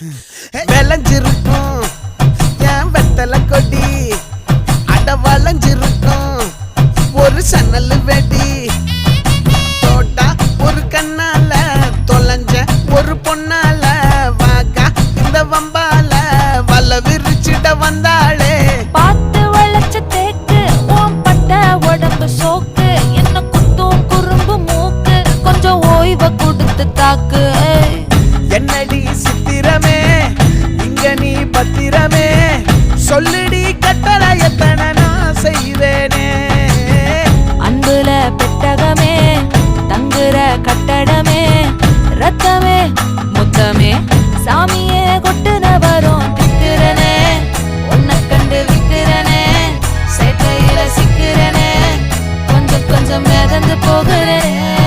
விளைஞ்சிருக்கும். ஏன் வெத்தலை கொடி அட வளைஞ்சிருக்கும். ஒரு சன்னல் வெடி. தோட்டா ஒரு கண்ணால தொலைஞ்ச ஒரு பொண்ணால வாக்கா இந்த வம்பால வல விரிச்சிட வந்தாளே. பார்த்து வளைச்ச தேக்கு உன் பட்ட உடம்பு சோக்கு என்ன குத்தும் குறும்பு மூக்கு கொஞ்சம் ஓய்வை கொடுத்து தாக்கு. நீ பத்திரமே. சொல்லுடி கட்டளை எத்தனை நான் செய்வேனே. அன்புல பெட்டகமே தங்குற கட்டடமே ரத்தமே முத்தமே. சாமியே கொட்டுன வரும் திட்டுறனே உன்னை கண்டு விட்டுறனே கொஞ்சம் கொஞ்சம் போகிறேன்.